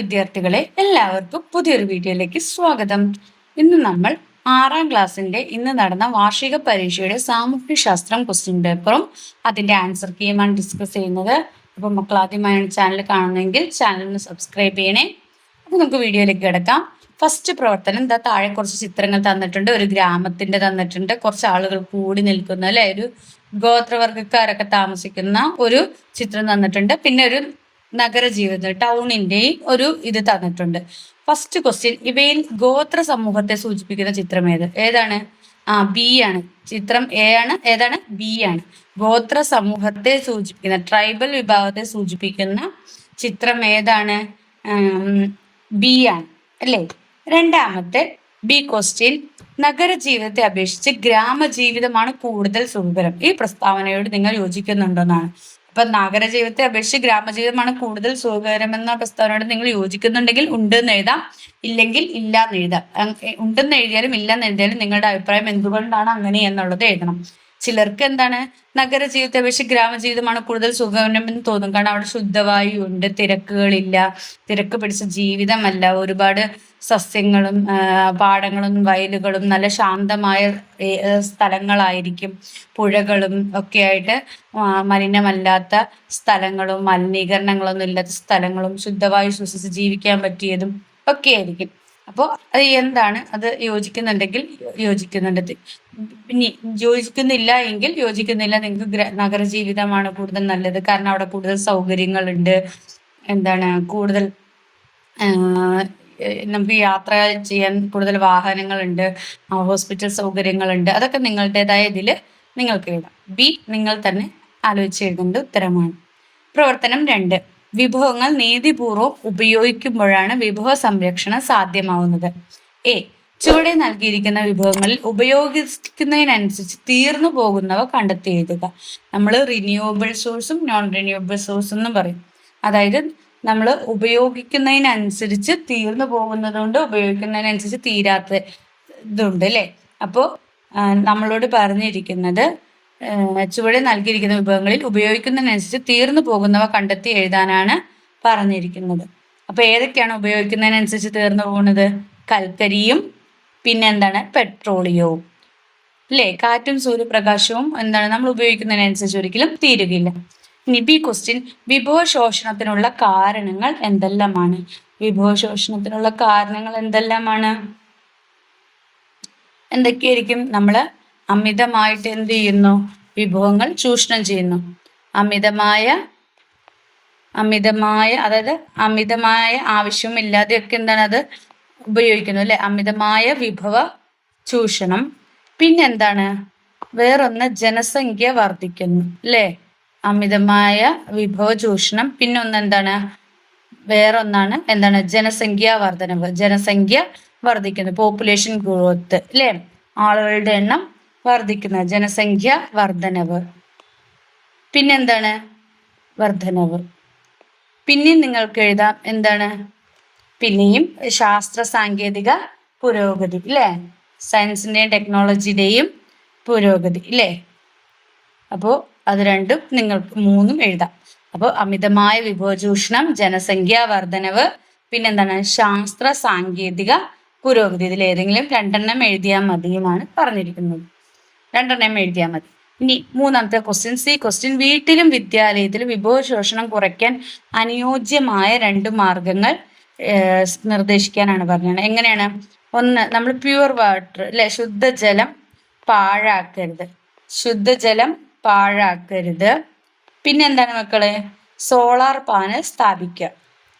വിദ്യാർത്ഥികളെ എല്ലാവർക്കും പുതിയൊരു വീഡിയോയിലേക്ക് സ്വാഗതം. ഇന്ന് നമ്മൾ ആറാം ക്ലാസ്സിന്റെ ഇന്ന് നടന്ന വാർഷിക പരീക്ഷയുടെ സാമൂഹ്യശാസ്ത്രം ക്വസ്റ്റ്യൻ പേപ്പറും അതിന്റെ ആൻസർ കീയുമാണ് ഡിസ്കസ് ചെയ്യുന്നത്. അപ്പോൾ മക്കൾ ആദ്യമായാണ് ചാനൽ കാണണമെങ്കിൽ ചാനലിന് സബ്സ്ക്രൈബ് ചെയ്യണേ. അപ്പോൾ നമുക്ക് വീഡിയോയിലേക്ക് കിടക്കാം. ഫസ്റ്റ് പ്രവർത്തനം എന്താ താഴെ കുറച്ച് ചിത്രങ്ങൾ തന്നിട്ടുണ്ട്. ഒരു ഗ്രാമത്തിന്റെ തന്നിട്ടുണ്ട്. കുറച്ച് ആളുകൾ കൂടി നിൽക്കുന്ന അല്ലെ? ഒരു ഗോത്രവർഗക്കാരൊക്കെ താമസിക്കുന്ന ഒരു ചിത്രം തന്നിട്ടുണ്ട്. പിന്നെ ഒരു നഗര ജീവിതം ടൗണിന്റെയും ഒരു ഇത് തന്നിട്ടുണ്ട്. ഫസ്റ്റ് ക്വസ്റ്റ്യൻ ഇവയിൽ ഗോത്ര സമൂഹത്തെ സൂചിപ്പിക്കുന്ന ചിത്രം ഏത്? ഏതാണ്? ആ ബി ആണ്. ചിത്രം എ ആണ്. ഏതാണ്? ബി ആണ്. ഗോത്ര സമൂഹത്തെ സൂചിപ്പിക്കുന്ന ട്രൈബൽ വിഭാഗത്തെ സൂചിപ്പിക്കുന്ന ചിത്രം ഏതാണ്? ബി ആണ്. അല്ലേ? രണ്ടാമത്തെ ബി ക്വസ്റ്റ്യൻ നഗര ജീവിതത്തെ അപേക്ഷിച്ച് ഗ്രാമജീവിതമാണ് കൂടുതൽ സുഖകരം. ഈ പ്രസ്താവനയോട് നിങ്ങൾ യോജിക്കുന്നുണ്ടെന്നാണ്. അപ്പൊ നഗര ജീവിതത്തെ അപേക്ഷിച്ച് ഗ്രാമജീവിതമാണ് കൂടുതൽ സുഖകരം എന്ന പ്രസ്താവനയോട് നിങ്ങൾ യോജിക്കുന്നുണ്ടെങ്കിൽ ഉണ്ട് എന്ന് എഴുതാം. ഇല്ലെങ്കിൽ ഇല്ല എന്ന് എഴുതാം ഉണ്ടെന്ന് എഴുതിയാലും ഇല്ല എന്ന് എഴുതിയാലും നിങ്ങളുടെ അഭിപ്രായം എന്തുകൊണ്ടാണ് അങ്ങനെ എന്നുള്ളത് എഴുതണം. ചിലർക്ക് എന്താണ് നഗര ജീവിതത്തെ അപേക്ഷിച്ച് ഗ്രാമജീവിതമാണ് കൂടുതൽ സുഖകരമെന്ന് തോന്നും. കാരണം അവിടെ ശുദ്ധവായു ഉണ്ട് തിരക്കുകളില്ല തിരക്ക് പിടിച്ച ജീവിതമല്ല. ഒരുപാട് സസ്യങ്ങളും പാടങ്ങളും വയലുകളും നല്ല ശാന്തമായ സ്ഥലങ്ങളായിരിക്കും. പുഴകളും ഒക്കെ ആയിട്ട് മലിനമല്ലാത്ത സ്ഥലങ്ങളും മലിനീകരണങ്ങളൊന്നും ഇല്ലാത്ത സ്ഥലങ്ങളും ശുദ്ധവായു ശ്വസിച്ച് ജീവിക്കാൻ പറ്റിയതും ഒക്കെ ആയിരിക്കും അപ്പോൾ അത് എന്താണ്? അത് യോജിക്കുന്നുണ്ടെങ്കിൽ യോജിക്കുന്നുണ്ട്. പിന്നെ യോജിക്കുന്നില്ല എങ്കിൽ യോജിക്കുന്നില്ല. നിങ്ങൾക്ക് നഗരജീവിതമാണ് നഗര ജീവിതമാണ് കൂടുതൽ നല്ലത്. കാരണം അവിടെ കൂടുതൽ സൗകര്യങ്ങളുണ്ട്. എന്താണ്? കൂടുതൽ നമുക്ക് യാത്ര ചെയ്യാൻ കൂടുതൽ വാഹനങ്ങളുണ്ട്. ഹോസ്പിറ്റൽ സൗകര്യങ്ങളുണ്ട്. അതൊക്കെ നിങ്ങളുടേതായ ഇതിൽ നിങ്ങൾക്ക് എഴുതാം. ബി നിങ്ങൾ തന്നെ ആലോചിച്ച് എഴുതേണ്ട ഉത്തരമാണ്. പ്രവർത്തനം രണ്ട്. വിഭവങ്ങൾ നീതിപൂർവം ഉപയോഗിക്കുമ്പോഴാണ് വിഭവ സംരക്ഷണം സാധ്യമാവുന്നത്. എ. ചുവടെ നൽകിയിരിക്കുന്ന വിഭവങ്ങളിൽ ഉപയോഗിക്കുന്നതിനനുസരിച്ച് തീർന്നു പോകുന്നവ കണ്ടെത്തി എഴുതുക നമ്മൾ റിന്യൂവബിൾ സോഴ്സും നോൺ റിന്യൂവബിൾ സോഴ്സും എന്ന് പറയും. അതായത് നമ്മൾ ഉപയോഗിക്കുന്നതിനനുസരിച്ച് തീർന്നു പോകുന്നതുകൊണ്ട് ഉപയോഗിക്കുന്നതിനനുസരിച്ച് തീരാത്ത ഇതുണ്ട് അല്ലേ അപ്പോൾ നമ്മളോട് പറഞ്ഞിരിക്കുന്നത് ചുവടെ നൽകിയിരിക്കുന്ന വിഭവങ്ങളിൽ ഉപയോഗിക്കുന്നതിനനുസരിച്ച് തീർന്നു പോകുന്നവ കണ്ടെത്തി എഴുതാനാണ് പറഞ്ഞിരിക്കുന്നത്. അപ്പൊ ഏതൊക്കെയാണ് ഉപയോഗിക്കുന്നതിനനുസരിച്ച് തീർന്നു പോകുന്നത്? കൽക്കരിയും പിന്നെ എന്താണ്? പെട്രോളിയവും. അല്ലേ കാറ്റും സൂര്യപ്രകാശവും എന്താണ് നമ്മൾ ഉപയോഗിക്കുന്നതിനനുസരിച്ച് ഒരിക്കലും തീരുകയില്ല. ഇനി ബി വിഭവ ശോഷണത്തിനുള്ള കാരണങ്ങൾ എന്തെല്ലാമാണ്? വിഭവ ശോഷണത്തിനുള്ള കാരണങ്ങൾ എന്തെല്ലാമാണ്? എന്തൊക്കെയായിരിക്കും നമ്മൾ അമിതമായിട്ട് എന്ത് ചെയ്യുന്നു? വിഭവങ്ങൾ ചൂഷണം ചെയ്യുന്നു. അമിതമായ അമിതമായ അതായത് അമിതമായ ആവശ്യമില്ലാതെയൊക്കെ എന്താണ് അത് ഉപയോഗിക്കുന്നു അല്ലെ? അമിതമായ വിഭവ ചൂഷണം. പിന്നെന്താണ്? വേറൊന്ന് ജനസംഖ്യ വർദ്ധിക്കുന്നു അല്ലേ? അമിതമായ വിഭവ ചൂഷണം. പിന്നെ ഒന്ന് എന്താണ് വേറൊന്നാണ് എന്താണ്? ജനസംഖ്യ വർധനവ് ജനസംഖ്യ വർദ്ധിക്കുന്നു. പോപ്പുലേഷൻ ഗ്രോത്ത് അല്ലേ? ആളുകളുടെ എണ്ണം വർദ്ധിക്കുന്ന ജനസംഖ്യ വർധനവ് പിന്നെന്താണ്? വർധനവ് പിന്നെയും നിങ്ങൾക്ക് എഴുതാം. എന്താണ്? പിന്നെയും ശാസ്ത്ര സാങ്കേതിക പുരോഗതി ഇല്ലേ? സയൻസിന്റെയും ടെക്നോളജിയുടെയും പുരോഗതി ഇല്ലേ? അപ്പോൾ അത് രണ്ടും നിങ്ങൾക്ക് മൂന്നും എഴുതാം. അപ്പോൾ അമിതമായ വിഭവചൂഷണം ജനസംഖ്യാ വർധനവ് പിന്നെന്താണ്? ശാസ്ത്ര സാങ്കേതിക പുരോഗതി. ഇതിൽ ഏതെങ്കിലും രണ്ടെണ്ണം എഴുതിയാൽ മതി എന്നാണ് പറഞ്ഞിരിക്കുന്നത്. രണ്ടെണ്ണം എഴുതിയാൽ മതി. ഇനി മൂന്നാമത്തെ ക്വസ്റ്റ്യൻ സി ക്വസ്റ്റ്യൻ വീട്ടിലും വിദ്യാലയത്തിലും വിഭവശോഷണം കുറയ്ക്കാൻ അനുയോജ്യമായ രണ്ട് മാർഗങ്ങൾ നിർദ്ദേശിക്കാനാണ് പറഞ്ഞത്. എങ്ങനെയാണ്? ഒന്ന് നമ്മൾ പ്യുവർ വാട്ടർ അല്ലെ ശുദ്ധജലം പാഴാക്കരുത്. ശുദ്ധജലം പാഴാക്കരുത്. പിന്നെ എന്താണ് മക്കളെ? സോളാർ പാനൽ സ്ഥാപിക്കുക.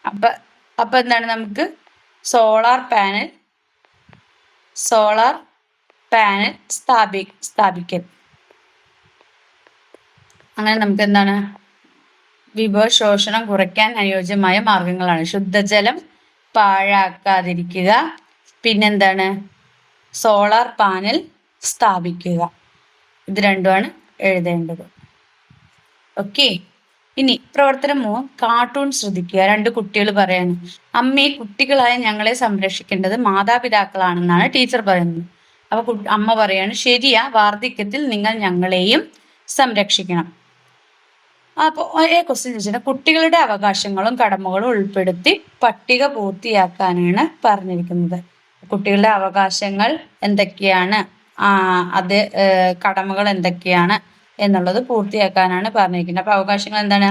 അപ്പൊ അപ്പൊ എന്താണ് നമുക്ക്? സോളാർ പാനൽ സോളാർ പാനൽ സ്ഥാപി സ്ഥാപിക്കൽ. അങ്ങനെ നമുക്ക് എന്താണ് വിഭവ ശോഷണം കുറയ്ക്കാൻ അനുയോജ്യമായ മാർഗങ്ങളാണ്. ശുദ്ധജലം പാഴാക്കാതിരിക്കുക. പിന്നെന്താണ്? സോളാർ പാനൽ സ്ഥാപിക്കുക. ഇത് രണ്ടുമാണ് എഴുതേണ്ടത്. ഓക്കെ. ഇനി പ്രവർത്തനം മൂന്ന്. കാർട്ടൂൺ ശ്രദ്ധിക്കുക. രണ്ട് കുട്ടികൾ പറയാണ് അമ്മയെ കുട്ടികളായ ഞങ്ങളെ സംരക്ഷിക്കേണ്ടത് മാതാപിതാക്കളാണെന്നാണ് ടീച്ചർ പറയുന്നത്. അപ്പൊ അമ്മ പറയാണ് ശരിയാ വാർദ്ധക്യത്തിൽ നിങ്ങൾ ഞങ്ങളെയും സംരക്ഷിക്കണം. അപ്പോൾ ഏ ക്വസ്റ്റ്യൻ ചോദിച്ചിട്ട് കുട്ടികളുടെ അവകാശങ്ങളും കടമകളും ഉൾപ്പെടുത്തി പട്ടിക പൂർത്തിയാക്കാനാണ് പറഞ്ഞിരിക്കുന്നത്. കുട്ടികളുടെ അവകാശങ്ങൾ എന്തൊക്കെയാണ്? അത് കടമകൾ എന്തൊക്കെയാണ് എന്നുള്ളത് പൂർത്തിയാക്കാനാണ് പറഞ്ഞിരിക്കുന്നത്. അപ്പൊ അവകാശങ്ങൾ എന്താണ്?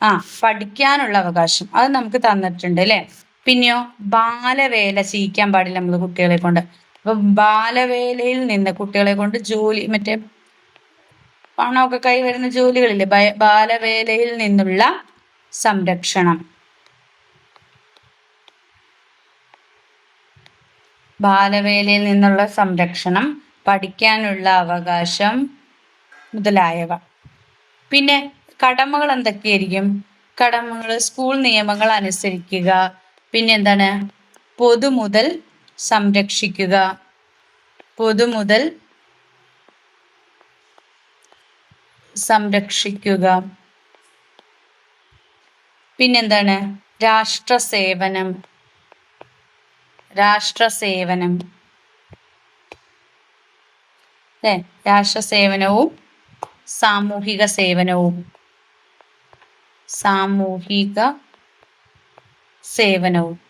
ആ പഠിക്കാനുള്ള അവകാശം. അത് നമുക്ക് തന്നിട്ടുണ്ട് അല്ലെ? പിന്നെയോ ബാലവേല ചെയ്യിക്കാൻ പാടില്ല നമ്മൾ കുട്ടികളെ കൊണ്ട്. അപ്പൊ ബാലവേലയിൽ നിന്ന് കുട്ടികളെ കൊണ്ട് ജോലി മറ്റേ പണമൊക്കെ കൈ വരുന്ന ജോലികളില്ലേ? ബാലവേലയിൽ നിന്നുള്ള സംരക്ഷണം. ബാലവേലയിൽ നിന്നുള്ള സംരക്ഷണം പഠിക്കാനുള്ള അവകാശം മുതലായവ. പിന്നെ കടമകൾ എന്തൊക്കെയായിരിക്കും? കടമകൾ സ്കൂൾ നിയമങ്ങൾ അനുസരിക്കുക. പിന്നെ എന്താണ്? പൊതുമുതൽ സംരക്ഷിക്കുക. പൊതുമുതൽ സംരക്ഷിക്കുക. പിന്നെന്താണ്? രാഷ്ട്ര സേവനം രാഷ്ട്ര സേവനം അല്ലേ രാഷ്ട്ര സേവനവും സാമൂഹിക സേവനവും സാമൂഹിക സേവനവും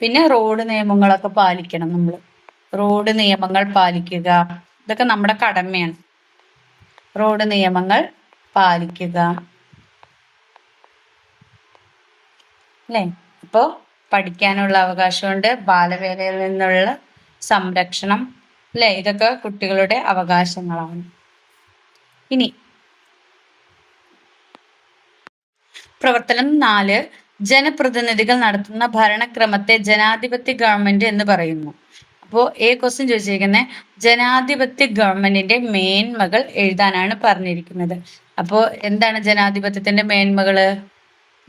പിന്നെ റോഡ് നിയമങ്ങളൊക്കെ പാലിക്കണം നമ്മൾ റോഡ് നിയമങ്ങൾ പാലിക്കുക. ഇതൊക്കെ നമ്മുടെ കടമയാണ്. റോഡ് നിയമങ്ങൾ പാലിക്കുക. അല്ലേ? ഇപ്പോ പഠിക്കാനുള്ള അവകാശമുണ്ട്. ബാലവേലയിൽ നിന്നുള്ള സംരക്ഷണം. അല്ലേ? ഇതൊക്കെ കുട്ടികളുടെ അവകാശങ്ങളാണ്. ഇനി. പ്രവർത്തനം നാല്. ജനപ്രതിനിധികൾ നടത്തുന്ന ഭരണക്രമത്തെ ജനാധിപത്യ ഗവൺമെന്റ് എന്ന് പറയുന്നു. അപ്പോൾ എ ക്വസ്റ്റ്യൻ ചോദിച്ചിരിക്കുന്നത് ജനാധിപത്യ ഗവൺമെന്റിന്റെ മേന്മകൾ എഴുതാനാണ് പറഞ്ഞിരിക്കുന്നത്. അപ്പോൾ എന്താണ് ജനാധിപത്യത്തിന്റെ മേന്മകൾ?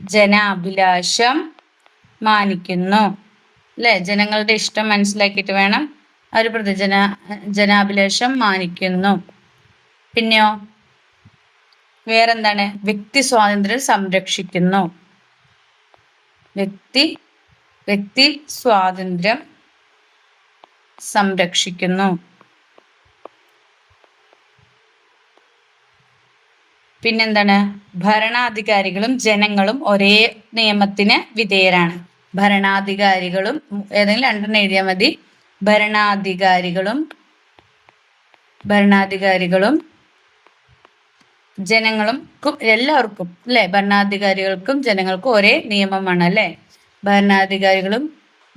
ജനാഭിലാഷം മാനിക്കുന്നു. അല്ലെ ജനങ്ങളുടെ ഇഷ്ടം മനസ്സിലാക്കിയിട്ട് വേണം ഒരു പ്രതിജന ജനാഭിലാഷം മാനിക്കുന്നു. പിന്നെയോ? വേറെന്താണ്? വ്യക്തി സ്വാതന്ത്ര്യം സംരക്ഷിക്കുന്നു. വ്യക്തി വ്യക്തി സ്വാതന്ത്ര്യം സംരക്ഷിക്കുന്നു. പിന്നെന്താണ്? ഭരണാധികാരികളും ജനങ്ങളും ഒരേ നിയമത്തിന് വിധേയരാണ്. ഭരണാധികാരികളും ഏതെങ്കിലും രണ്ടെണ്ണം എഴുതിയാൽ മതി. ഭരണാധികാരികളും ഭരണാധികാരികളും ജനങ്ങളും എല്ലാവർക്കും അല്ലെ? ഭരണാധികാരികൾക്കും ജനങ്ങൾക്കും ഒരേ നിയമമാണ് അല്ലെ? ഭരണാധികാരികളും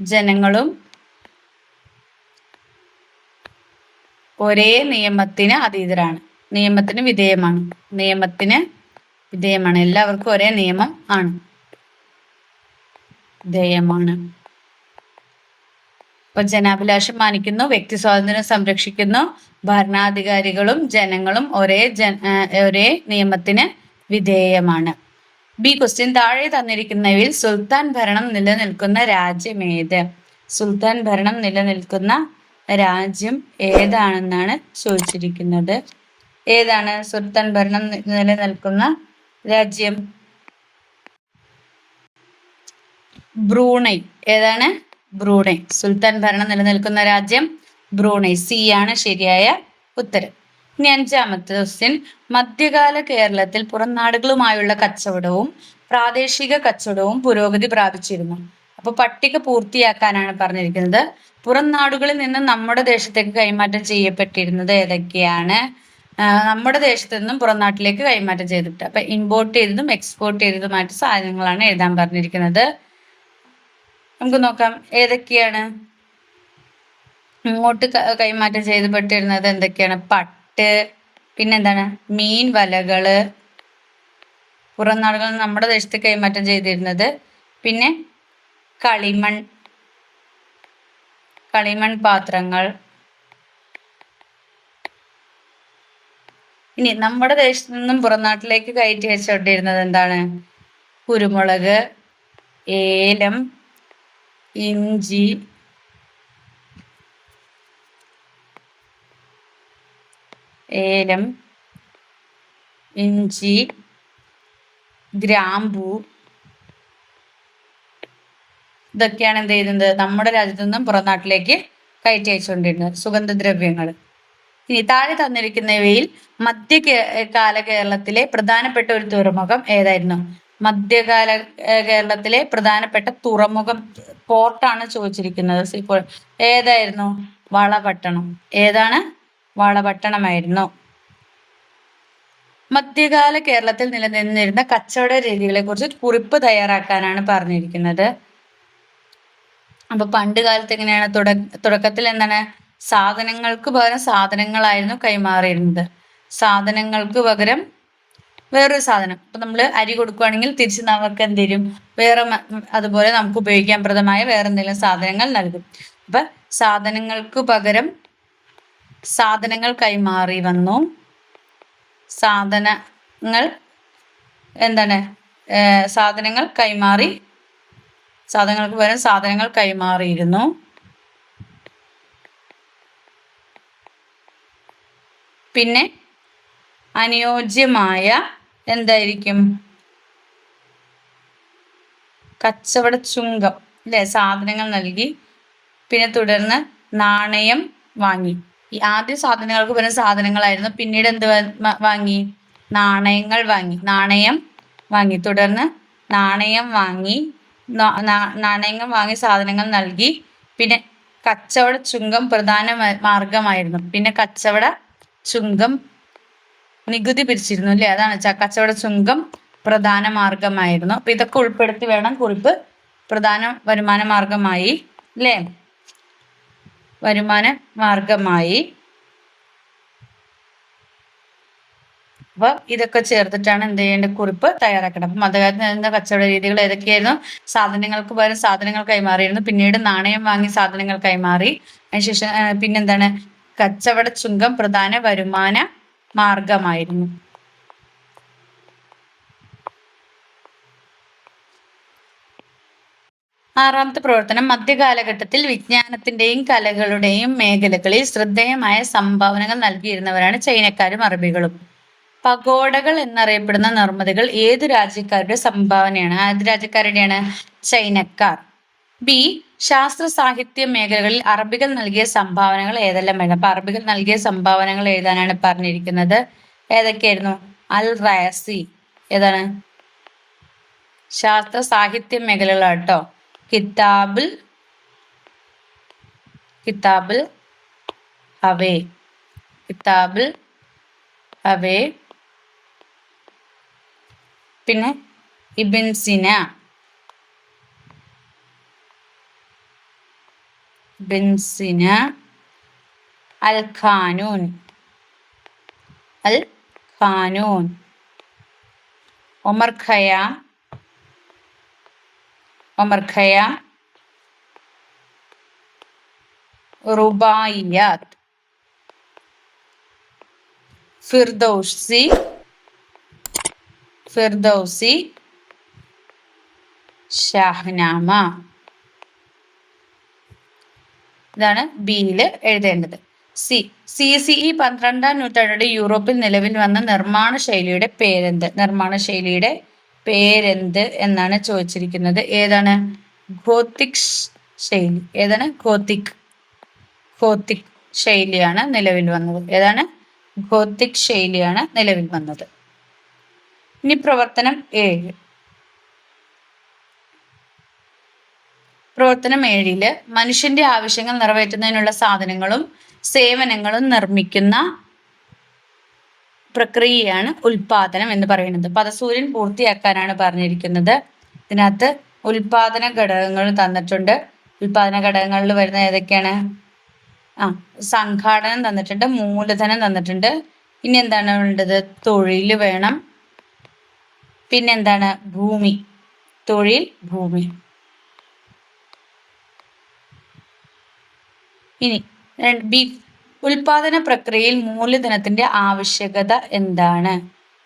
ജനങ്ങളും ഒരേ നിയമത്തിന് അതീതരാണ്. നിയമത്തിന് വിധേയമാണ്. നിയമത്തിന് വിധേയമാണ്. എല്ലാവർക്കും ഒരേ നിയമം ആണ്. വിധേയമാണ്. ഇപ്പൊ ജനാഭിലാഷം മാനിക്കുന്നു വ്യക്തി സ്വാതന്ത്ര്യം സംരക്ഷിക്കുന്നു. ഭരണാധികാരികളും ജനങ്ങളും ഒരേ ഒരേ നിയമത്തിന് വിധേയമാണ്. ബി ക്വസ്റ്റ്യൻ താഴെ തന്നിരിക്കുന്നവയിൽ സുൽത്താൻ ഭരണം നിലനിൽക്കുന്ന രാജ്യം ഏത്? സുൽത്താൻ ഭരണം നിലനിൽക്കുന്ന രാജ്യം ഏതാണെന്നാണ് ചോദിച്ചിരിക്കുന്നത്. ഏതാണ് സുൽത്താൻ ഭരണം നിലനിൽക്കുന്ന രാജ്യം? ബ്രൂണൈ. ഏതാണ്? ബ്രൂണൈ. സുൽത്താൻ ഭരണം നിലനിൽക്കുന്ന രാജ്യം ബ്രൂണൈ. സി ആണ് ശരിയായ ഉത്തരം. ഇനി അഞ്ചാമത്തെ ക്വസ്റ്റ്യൻ. മധ്യകാല കേരളത്തിൽ പുറം നാടുകളുമായുള്ള കച്ചവടവും പ്രാദേശിക കച്ചവടവും പുരോഗതി പ്രാപിച്ചിരുന്നു. അപ്പോൾ പട്ടിക പൂർത്തിയാക്കാനാണ് പറഞ്ഞിരിക്കുന്നത്. പുറം നാടുകളിൽ നിന്ന് നമ്മുടെ ദേശത്തേക്ക് കൈമാറ്റം ചെയ്യപ്പെട്ടിരുന്നത് ഏതൊക്കെയാണ്? നമ്മുടെ ദേശത്തു നിന്നും പുറം നാട്ടിലേക്ക് കൈമാറ്റം ചെയ്തിട്ട്. അപ്പൊ ഇമ്പോർട്ട് ചെയ്തതും എക്സ്പോർട്ട് ചെയ്തതുമായിട്ട് സാധനങ്ങളാണ് എഴുതാൻ പറഞ്ഞിരിക്കുന്നത്. നമുക്ക് നോക്കാം ഏതൊക്കെയാണ്? ഇങ്ങോട്ട് കൈമാറ്റം ചെയ്തപ്പെട്ടിരുന്നത് എന്തൊക്കെയാണ്? പട്ട് പിന്നെന്താണ്? മീൻ വലകൾ. പുറം നാടുകളിൽ നമ്മുടെ ദേശത്ത് കൈമാറ്റം ചെയ്തിരുന്നത്. പിന്നെ കളിമൺ കളിമൺ പാത്രങ്ങൾ. ഇനി നമ്മുടെ ദേശത്തു നിന്നും പുറംനാട്ടിലേക്ക് കയറ്റി വെച്ചോണ്ടിരുന്നത് എന്താണ്? കുരുമുളക് ഏലം ഇഞ്ചി ഏലം ഇഞ്ചി ഗ്രാമ്പൂ. ഇതൊക്കെയാണ് എന്ത് ചെയ്യുന്നത്? നമ്മുടെ രാജ്യത്തു നിന്നും പുറം നാട്ടിലേക്ക് കയറ്റി അയച്ചുകൊണ്ടിരുന്നത്. സുഗന്ധദ്രവ്യങ്ങൾ ഇനി താഴെ തന്നിരിക്കുന്നവയിൽ മധ്യ കാല കേരളത്തിലെ പ്രധാനപ്പെട്ട ഒരു തുറമുഖം ഏതായിരുന്നു? മധ്യകാല കേരളത്തിലെ പ്രധാനപ്പെട്ട തുറമുഖം പോർട്ടാണ് ചോദിച്ചിരിക്കുന്നത്. ഇപ്പോൾ ഏതായിരുന്നു? വളപട്ടണം. ഏതാണ്? വളപട്ടണമായിരുന്നു. മധ്യകാല കേരളത്തിൽ നിലനിന്നിരുന്ന കച്ചവട രീതികളെ കുറിച്ച് കുറിപ്പ് തയ്യാറാക്കാനാണ് പറഞ്ഞിരിക്കുന്നത്. അപ്പൊ പണ്ട് കാലത്ത് എങ്ങനെയാണ് തുട തുടക്കത്തിൽ എന്താണ്? സാധനങ്ങൾക്ക് പകരം സാധനങ്ങളായിരുന്നു കൈമാറിയിരുന്നത്. സാധനങ്ങൾക്ക് പകരം വേറൊരു സാധനം. ഇപ്പൊ നമ്മൾ അരി കൊടുക്കുകയാണെങ്കിൽ തിരിച്ച് നമുക്ക് എന്ത് തരും വേറെ അതുപോലെ നമുക്ക് ഉപയോഗിക്കാൻ പ്രദമായ വേറെ എന്തെങ്കിലും സാധനങ്ങൾ നൽകും. അപ്പൊ സാധനങ്ങൾക്ക് പകരം സാധനങ്ങൾ കൈമാറി വന്നു. സാധനങ്ങൾ എന്താണ്? സാധനങ്ങൾ കൈമാറി സാധനങ്ങൾക്ക് പകരം സാധനങ്ങൾ കൈമാറിയിരുന്നു. പിന്നെ അനുയോജ്യമായ എന്തായിരിക്കും? കച്ചവട ചുങ്കം അല്ലെ സാധനങ്ങൾ നൽകി പിന്നെ തുടർന്ന് നാണയം വാങ്ങി. ഈ ആദ്യ സാധനങ്ങൾക്ക് പകരം സാധനങ്ങളായിരുന്നു. പിന്നീട് എന്ത് വാങ്ങി? നാണയങ്ങൾ വാങ്ങി. നാണയം വാങ്ങി. തുടർന്ന് നാണയം വാങ്ങി നാണയങ്ങൾ വാങ്ങി സാധനങ്ങൾ നൽകി. പിന്നെ കച്ചവട ചുങ്കം പ്രധാന മാർഗമായിരുന്നു. പിന്നെ കച്ചവട ചുങ്കം നികുതി പിരിച്ചിരുന്നു അല്ലേ? അതാണ് കച്ചവട ചുങ്കം പ്രധാന മാർഗമായിരുന്നു. അപ്പൊ ഇതൊക്കെ ഉൾപ്പെടുത്തി വേണം കുറിപ്പ് പ്രധാന വരുമാന മാർഗമായി അല്ലേ? വരുമാന മാർഗമായി. അപ്പൊ ഇതൊക്കെ ചേർത്തിട്ടാണ് എന്ത് ചെയ്യേണ്ട കുറിപ്പ് തയ്യാറാക്കണം അപ്പൊ മതകാലത്ത് നിന്ന കച്ചവട രീതികൾ ഏതൊക്കെയായിരുന്നു? സാധനങ്ങൾക്ക് പകരം സാധനങ്ങൾ കൈമാറിയിരുന്നു. പിന്നീട് നാണയം വാങ്ങി സാധനങ്ങൾ കൈമാറി. അതിനുശേഷം പിന്നെന്താണ്? കച്ചവട ചുങ്കം പ്രധാന വരുമാന മാർഗമായിരുന്നു. ആറാമത്തെ പ്രവർത്തനം മധ്യകാലഘട്ടത്തിൽ വിജ്ഞാനത്തിന്റെയും കലകളുടെയും മേഖലകളിൽ ശ്രദ്ധേയമായ സംഭാവനകൾ നൽകിയിരുന്നവരാണ് ചൈനക്കാരും അറബികളും. പഗോഡകൾ എന്നറിയപ്പെടുന്ന നിർമ്മിതികൾ ഏത് രാജ്യക്കാരുടെ സംഭാവനയാണ്? ഏത് രാജ്യക്കാരുടെയാണ് ചൈനക്കാർ. ബി. ശാസ്ത്ര സാഹിത്യ മേഖലകളിൽ അറബികൾ നൽകിയ സംഭാവനകൾ ഏതെല്ലാം വേണം അപ്പൊ അറബികൾ നൽകിയ സംഭാവനകൾ എഴുതാനാണ് പറഞ്ഞിരിക്കുന്നത്? ഏതൊക്കെയായിരുന്നു? അൽ റയസി. ഏതാണ്? ശാസ്ത്ര സാഹിത്യ മേഖലകളാട്ടോ. കിതാബിൽ കിതാബിൽ അവേ കിതാബിൽ അവേ പിന്നെ ഇബിൻസിന ബിൻസിന بنسنا القانون. القانون. عمر خيام عمر خيام رباعيات. فردوسي. فردوسي. شاهنامة. ഇതാണ് ബിയിൽ എഴുതേണ്ടത്. സി സി സി ഇ പന്ത്രണ്ടാം നൂറ്റാണ്ടോടെ യൂറോപ്പിൽ നിലവിൽ വന്ന നിർമ്മാണ ശൈലിയുടെ പേരെന്ത്? നിർമ്മാണ ശൈലിയുടെ പേരെന്ത് എന്നാണ് ചോദിച്ചിരിക്കുന്നത്. ഏതാണ്? ഗോത്തിക് ശൈലി. ഏതാണ്? ഗോത്തിക്. ഗോത്തിക് ശൈലിയാണ് നിലവിൽ വന്നത്. ഏതാണ്? ഗോത്തിക് ശൈലിയാണ് നിലവിൽ വന്നത്. ഇനി പ്രവർത്തനം ഏഴ്. പ്രവർത്തനം ഏഴിൽ മനുഷ്യന്റെ ആവശ്യങ്ങൾ നിറവേറ്റുന്നതിനുള്ള സാധനങ്ങളും സേവനങ്ങളും നിർമ്മിക്കുന്ന പ്രക്രിയയാണ് ഉൽപാദനം എന്ന് പറയുന്നത്. പദസൂര്യൻ പൂർത്തിയാക്കാനാണ് പറഞ്ഞിരിക്കുന്നത്. ഇതിനകത്ത് ഉൽപാദന ഘടകങ്ങൾ തന്നിട്ടുണ്ട്. ഉൽപാദന ഘടകങ്ങളിൽ വരുന്ന ഏതൊക്കെയാണ്? ആ സംഘാടനം തന്നിട്ടുണ്ട് മൂലധനം തന്നിട്ടുണ്ട്. ഇനി എന്താണ് വേണ്ടത്? തൊഴിൽ വേണം. പിന്നെന്താണ് ഭൂമി. തൊഴിൽ ഭൂമി. ഇനി ബി ഉൽപാദന പ്രക്രിയയിൽ മൂലധനത്തിന്റെ ആവശ്യകത എന്താണ്?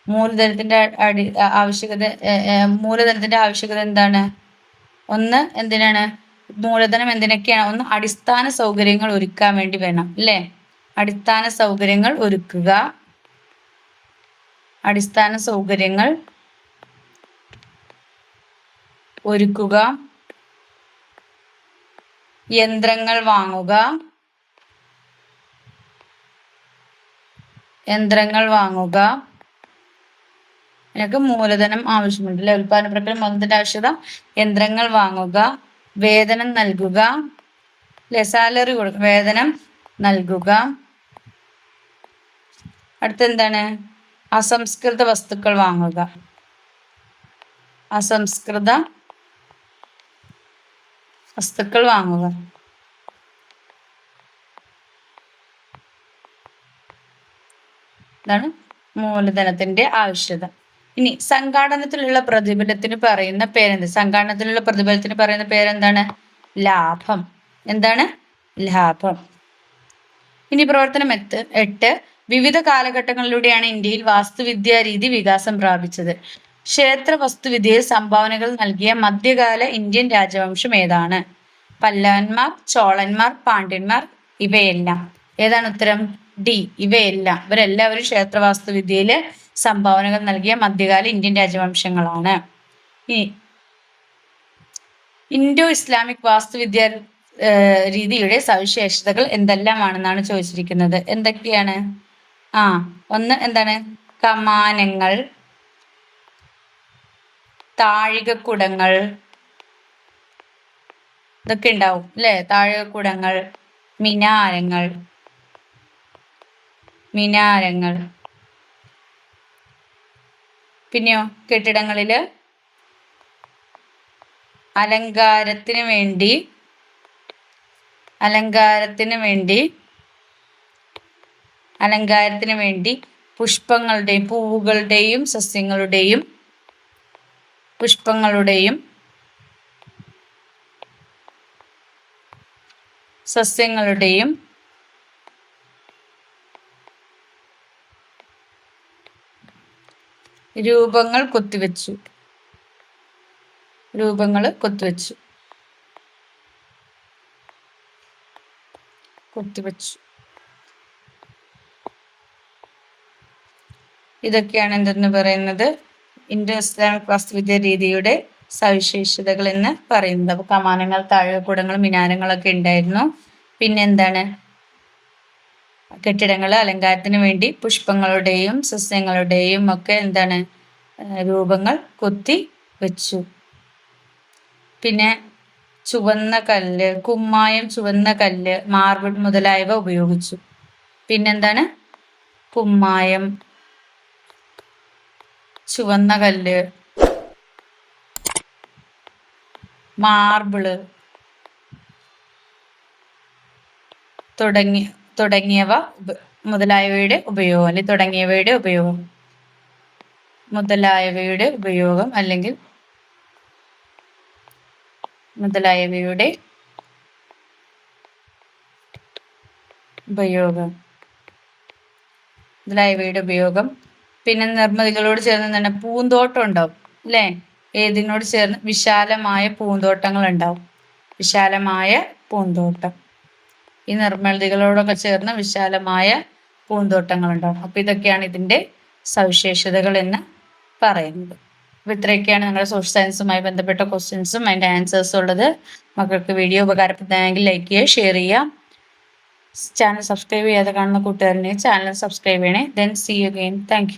മൂലധനത്തിന്റെ അടി ആവശ്യകത മൂലധനത്തിന്റെ ആവശ്യകത എന്താണ്? ഒന്ന് എന്തിനാണ്? മൂലധനം എന്തിനൊക്കെയാണ്? ഒന്ന് അടിസ്ഥാന സൗകര്യങ്ങൾ ഒരുക്കാൻ വേണ്ടി വേണം അല്ലേ? അടിസ്ഥാന സൗകര്യങ്ങൾ ഒരുക്കുക. അടിസ്ഥാന സൗകര്യങ്ങൾ ഒരുക്കുക. യന്ത്രങ്ങൾ വാങ്ങുക. യന്ത്രങ്ങൾ വാങ്ങുക. എനിക്ക് മൂലധനം ആവശ്യമുണ്ട് അല്ലെ? ഉൽപാദന പ്രക്രിയ മൂലധനത്തിന്റെ ആവശ്യകത. യന്ത്രങ്ങൾ വാങ്ങുക. വേതനം നൽകുക. അല്ലെ? സാലറി കൊടുക്കുക വേതനം നൽകുക. അടുത്ത എന്താണ്? അസംസ്കൃത വസ്തുക്കൾ വാങ്ങുക. അസംസ്കൃത വസ്തുക്കൾ വാങ്ങുക. ഇതാണ് മൂലധനത്തിന്റെ ആവശ്യത ഇനി സംഘാടനത്തിലുള്ള പ്രതിഫലത്തിന് പറയുന്ന പേരെന്ത്? സംഘാടനത്തിലുള്ള പ്രതിഫലത്തിന് പറയുന്ന പേരെന്താണ്? ലാഭം. എന്താണ്? ലാഭം. ഇനി പ്രവർത്തനം എത്ത് എട്ട്. വിവിധ കാലഘട്ടങ്ങളിലൂടെയാണ് ഇന്ത്യയിൽ വാസ്തുവിദ്യാ രീതി വികാസം പ്രാപിച്ചത്. ക്ഷേത്ര വസ്തുവിദ്യയിൽ സംഭാവനകൾ നൽകിയ മധ്യകാല ഇന്ത്യൻ രാജവംശം ഏതാണ്? പല്ലവന്മാർ ചോളന്മാർ പാണ്ഡ്യന്മാർ ഇവയെല്ലാം. ഏതാണ് ഉത്തരം? ഡി ഇവയെല്ലാം. ഇവരെല്ലാവരും ക്ഷേത്ര വാസ്തുവിദ്യയിൽ സംഭാവനകൾ നൽകിയ മധ്യകാല ഇന്ത്യൻ രാജവംശങ്ങളാണ്. ഇനി ഇൻഡോ ഇസ്ലാമിക് വാസ്തുവിദ്യ രീതിയുടെ സവിശേഷതകൾ എന്തെല്ലാമാണെന്നാണ് ചോദിച്ചിരിക്കുന്നത്? എന്തൊക്കെയാണ്? ആ ഒന്ന് എന്താണ്? കമാനങ്ങൾ താഴികക്കുടങ്ങൾ ഇതൊക്കെ ഉണ്ടാവും അല്ലേ? താഴികക്കുടങ്ങൾ മിനാരങ്ങൾ മിനാരങ്ങൾ. പിന്നെയോ കെട്ടിടങ്ങളിൽ അലങ്കാരത്തിന് വേണ്ടി അലങ്കാരത്തിന് വേണ്ടി അലങ്കാരത്തിന് വേണ്ടി പുഷ്പങ്ങളുടെയും പൂവുകളുടെയും സസ്യങ്ങളുടെയും പുഷ്പങ്ങളുടെയും സസ്യങ്ങളുടെയും രൂപങ്ങൾ കൊത്തിവെച്ചു. രൂപങ്ങൾ കൊത്തിവെച്ചു. കൊത്തിവെച്ചു. ഇതൊക്കെയാണ് എന്തെന്ന് പറയുന്നത്? ഇന്ത്യൻ ഇസ്ലാമിക് വാസ്തുവിദ്യ രീതിയുടെ സവിശേഷതകൾ എന്ന് പറയുന്നത്. അപ്പൊ കമാനങ്ങൾ താഴെക്കൂടങ്ങളും മിനാരങ്ങളൊക്കെ ഉണ്ടായിരുന്നു. പിന്നെന്താണ് കെട്ടിടങ്ങൾ അലങ്കാരത്തിന് വേണ്ടി പുഷ്പങ്ങളുടെയും സസ്യങ്ങളുടെയും ഒക്കെ എന്താണ് രൂപങ്ങൾ കൊത്തി വെച്ചു. പിന്നെ ചുവന്ന കല്ല് കുമ്മായം ചുവന്ന കല്ല് മാർബിൾ മുതലായവ ഉപയോഗിച്ചു. പിന്നെന്താണ് കുമ്മായം ചുവന്ന കല്ല്. മാർബിൾ. തുടങ്ങി തുടങ്ങിയവ മുതലായവയുടെ ഉപയോഗം അല്ലെങ്കിൽ തുടങ്ങിയവയുടെ ഉപയോഗം. മുതലായവയുടെ ഉപയോഗം അല്ലെങ്കിൽ മുതലായവയുടെ ഉപയോഗം. മുതലായവയുടെ ഉപയോഗം പിന്നെ നിർമ്മിതികളോട് ചേർന്ന് തന്നെ പൂന്തോട്ടം ഉണ്ടാവും അല്ലേ? ഏതിനോട് ചേർന്ന്? വിശാലമായ പൂന്തോട്ടങ്ങൾ ഉണ്ടാവും വിശാലമായ പൂന്തോട്ടം. ഈ നിർമ്മിതികളോടൊക്കെ ചേർന്ന് വിശാലമായ പൂന്തോട്ടങ്ങൾ ഉണ്ടാവും അപ്പോൾ ഇതൊക്കെയാണ് ഇതിന്റെ സവിശേഷതകൾ എന്ന് പറയുന്നത്. അപ്പോൾ ഇത്രയൊക്കെയാണ് നിങ്ങളുടെ സോഷ്യൽ സയൻസുമായി ബന്ധപ്പെട്ട ക്വസ്റ്റ്യൻസും അതിന്റെ ആൻസേഴ്സും ഉള്ളത്. മക്കൾക്ക് വീഡിയോ ഉപകാരപ്പെടുന്നതെങ്കിൽ ലൈക്ക് ചെയ്യുക ഷെയർ ചെയ്യുക. ചാനൽ സബ്സ്ക്രൈബ് ചെയ്യാതെ കാണുന്ന കൂട്ടുകാരനെ ചാനൽ സബ്സ്ക്രൈബ് ചെയ്യണേ. Then see you again thank